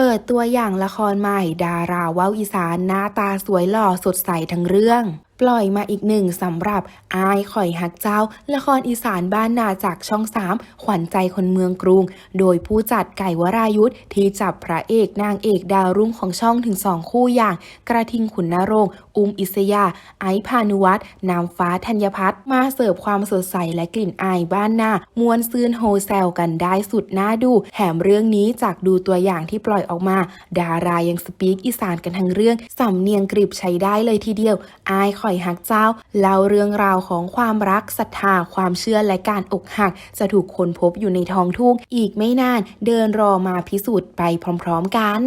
เปิดตัวอย่างละครใหม่ ดาราว้าอีสานหน้าตาสวยหล่อสดใสทั้งเรื่อง ปล่อยมาอีกหนึ่งสำหรับอายข่อยหักเจ้า ละครอีสานบ้านนาจากช่อง3ขวัญใจคนเมืองกรุง โดยผู้จัดไก่วรายุทธที่จับพระเอกนางเอกดาวรุ่งของช่องถึงสองคู่อย่าง กระทิงขุนนรงค์อุ้มอิสยา ไอพานุวัฒน์นามฟ้าธัญพัฒน์มาเสิร์ฟความสดใสและกลิ่นอายบ้านนามวนซืนโฮแซลกันได้สุดน่าดูแถมเรื่องนี้จากดูตัวอย่างที่ปล่อยออกมา ดารายังสปีกอีสานกันทั้งเรื่องสำเนียงกริบใช้ได้เลยทีเดียวอายข่อยหักเจ้าเล่าเรื่องราวของความรักศรัทธาความเชื่อและการอกหัก จะถูกค้นพบอยู่ในท้องทุ่งอีกไม่นาน เดินรอมาพิสูจน์ไปพร้อม ๆ กัน